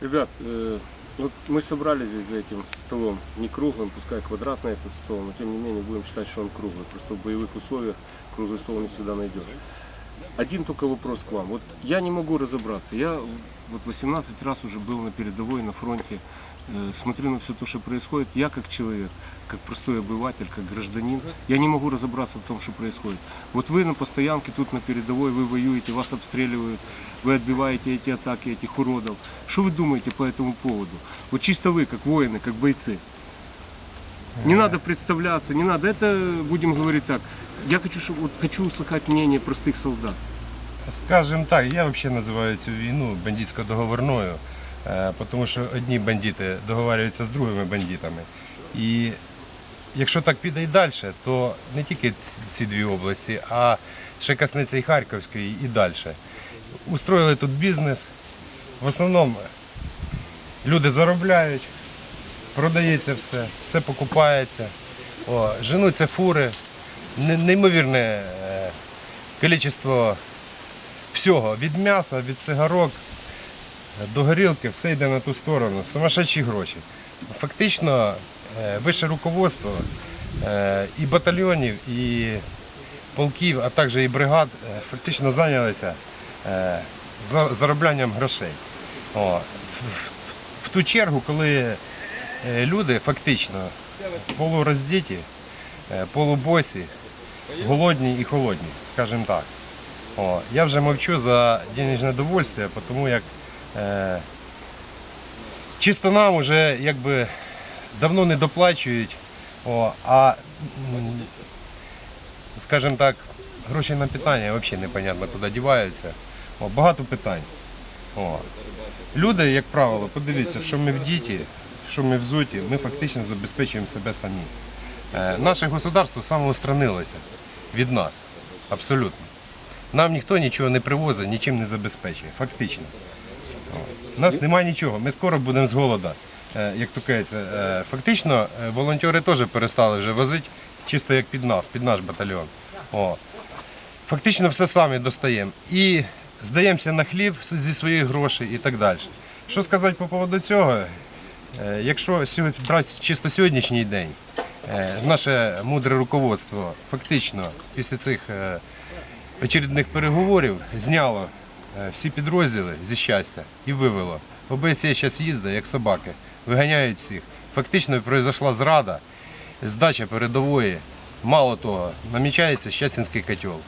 Ребят, э, вот мы собрались здесь за этим столом, не круглым, пускай квадратный этот стол, но тем не менее будем считать, что он круглый. Просто в боевых условиях круглый стол не всегда найдешь. Один только вопрос к вам. Вот я не могу разобраться. Я вот 18 раз уже был на передовой, на фронте, э, смотрю на все то, что происходит. Я как человек, как простой обыватель, как гражданин, я не могу разобраться в том, что происходит. Вот вы на постоянке тут на передовой, вы воюете, вас обстреливают, вы отбиваете эти атаки этих уродов. Что вы думаете по этому поводу? Вот чисто вы, как воины, как бойцы. Не надо представляться, не надо. Это будем говорить так. я хочу, чтоб- вот, хочу услыхать мнение простых солдат. Скажем так, я взагалі називаю цю війну бандитсько-договорною, е, тому що одні бандити договарюються з другими бандитами. І якщо так піде і далі, то не тільки ці дві області, а ще коснеться і Харківської, і далі. Устроїли тут бізнес. В основному люди заробляють, продається все, все покупається. О, женуться фури, неймовірне е, кількість всього, від м'яса, від цигарок до горілки, все йде на ту сторону. Сумасшедші гроші. Фактично, е, вище руководство е, і батальйонів, і полків, а також і бригад фактично зайнялися зароблянням грошей. О, в, ту чергу, коли люди фактично полуроздіті, полубосі, голодні і холодні, скажімо так. О, я вже мовчу за денежне довольствие, тому як е, чисто нам вже якби давно не доплачують, о, а скажімо так, гроші на питання взагалі непонятно куди діваються. О, багато питань. О. Люди, як правило, подивіться, що ми в діті, що ми в зуті, ми фактично забезпечуємо себе самі. Е, наше государство самоустранилося від нас. Абсолютно. Нам ніхто нічого не привозить, нічим не забезпечує. Фактично. У нас немає нічого. Ми скоро будемо з голода. Е, Як то кажеться, Е, фактично волонтери теж перестали вже возити, чисто як під нас, під наш батальйон. О. Фактично все самі достаємо. І здаємося на хліб зі своїх грошей і так далі. Що сказати по поводу цього? Якщо брати чисто сьогоднішній день, наше мудре руководство фактично після цих е, очередних переговорів зняло е, всі підрозділи зі щастя і вивело. ОБСЄ зараз їздить, як собаки, виганяють всіх. Фактично пройшла зрада, здача передової. Мало того, намічається щастинський котел.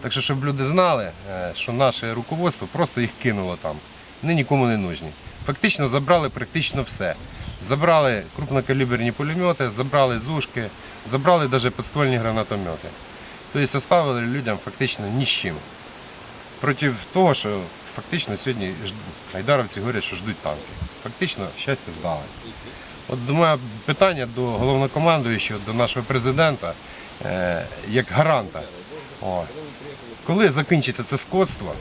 Так що, щоб люди знали, е, що наше руководство просто їх кинуло там. Вони нікому не нужні. Фактично забрали практично все. Забрали крупнокаліберні пулемети, забрали зушки, забрали навіть підствольні гранатомети. Тобто оставили людям фактично ні з чим. Проти того, що фактично сьогодні жд- айдаровці говорять, що ждуть танки. Фактично щастя здали. От до мене питання до головнокомандуючого, до нашого президента, е, як гаранта. О. Коли закінчиться це скотство,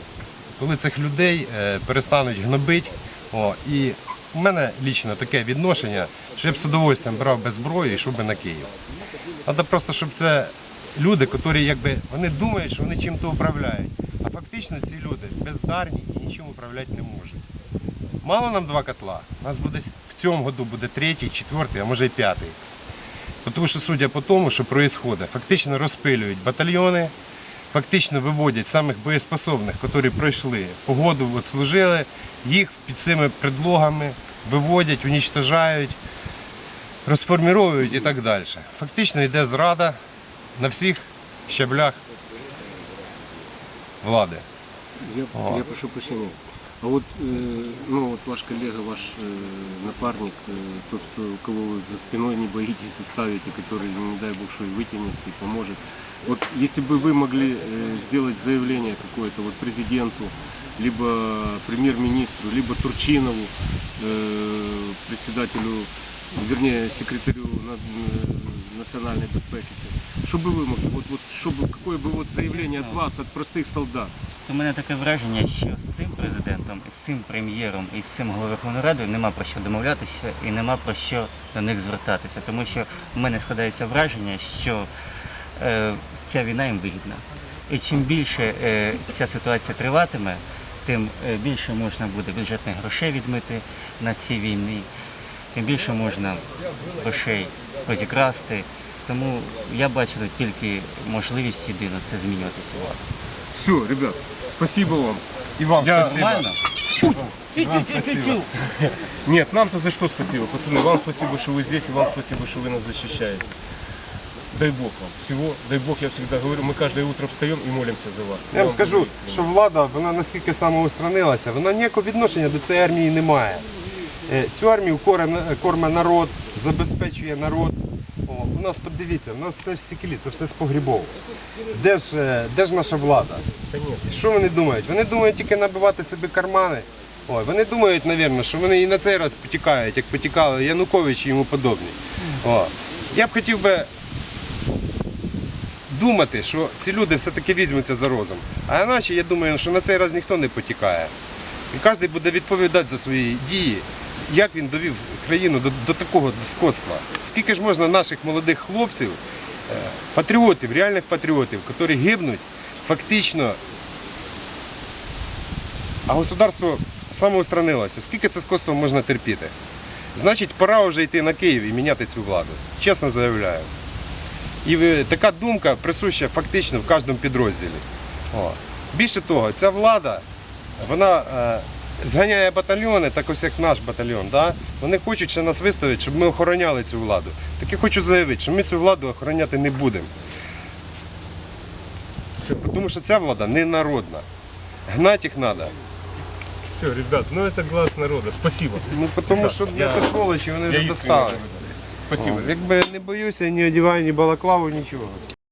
коли цих людей е, перестануть гнобити, о, і в мене лічно таке відношення, що я б з удовольствием брав без зброї і йшов би на Київ. Треба просто, щоб це люди, які якби вони думають, що вони чим-то управляють. А фактично ці люди бездарні і нічим управляти не можуть. Мало нам два котла. У нас буде в цьому году буде третій, четвертий, а може і п'ятий. Тому що, судя по тому, що відбувається, фактично розпилюють батальйони, фактично виводять самих боєспособних, які пройшли погоду, от служили, їх під цими предлогами виводять, унічтожають, розформіровують і так далі. Фактично йде зрада на всіх щаблях влади. Я, О. я прошу прощения. А вот, э, ну, вот ваш коллега, ваш э, напарник, э, тот, э, кого вы за спиной не боитесь оставить, и который, не дай бог, что и вытянет, и поможет. Вот если бы вы могли э, сделать заявление какое-то вот президенту, либо премьер-министру, либо Турчинову, э, председателю, вернее, секретарю на- э, национальной безпеки, что бы вы могли, вот, вот, чтобы, какое бы вот заявление от вас, от простых солдат, У мене таке враження, що з цим президентом, і з цим прем'єром, і з цим головою Верховної Ради нема про що домовлятися і нема про що до них звертатися. Тому що в мене складається враження, що е, ця війна їм вигідна. І чим більше е, ця ситуація триватиме, тим е, більше можна буде бюджетних грошей відмити на цій війні, тим більше можна грошей розікрасти. Тому я бачу тут тільки можливість єдину це змінювати цю владу. Все, ребят, спасибо вам. І вам Я- спасибо. Нормально? Вам спасибо. Нет, нам-то за что спасибо, пацаны. Вам спасибо, что вы здесь, и вам спасибо, что вы нас защищаете. Дай Бог вам всего, дай Бог, я всегда говорю, мы каждое утро встаем и молимся за вас. Я вам скажу, що влада вона наскільки самоустранилася, вона ніякого відношення до цієї армії не має. Е, Цю армію корме народ, забезпечує народ. О, у нас подивіться, у нас все в стеклі, це все з погрібов. Де ж, е, де ж наша влада? Що вони думають? Вони думають тільки набивати собі кармани. Ой, вони думають, мабуть, що вони і на цей раз потікають, як потікали Янукович і йому подобні. О. Я б хотів би думати, що ці люди все-таки візьмуться за розум. А іначе я думаю, що на цей раз ніхто не потікає. І кожен буде відповідати за свої дії, як він довів країну до, до такого скотства. Скільки ж можна наших молодих хлопців, е, патріотів, реальних патріотів, які гибнуть фактично, а государство самоустранилося. Скільки це скотство можна терпіти? Значить, пора вже йти на Київ і міняти цю владу. Чесно заявляю. І е, така думка присуща фактично в кожному підрозділі. О. Більше того, ця влада, вона е, зганяє батальйони, так ось як наш батальйон. Да? Вони хочуть ще нас виставити, щоб ми охороняли цю владу. Так я хочу заявити, що ми цю владу охороняти не будемо. Тому що ця влада не народна. Гнати їх треба. Все, ребят, ну это глаз народа. Спасибо. Ну, тому Так, що я- сволочі вони Я вже искренне достали. Спасибо. Якби не боюся, ні одягаю, ні балаклаву, нічого.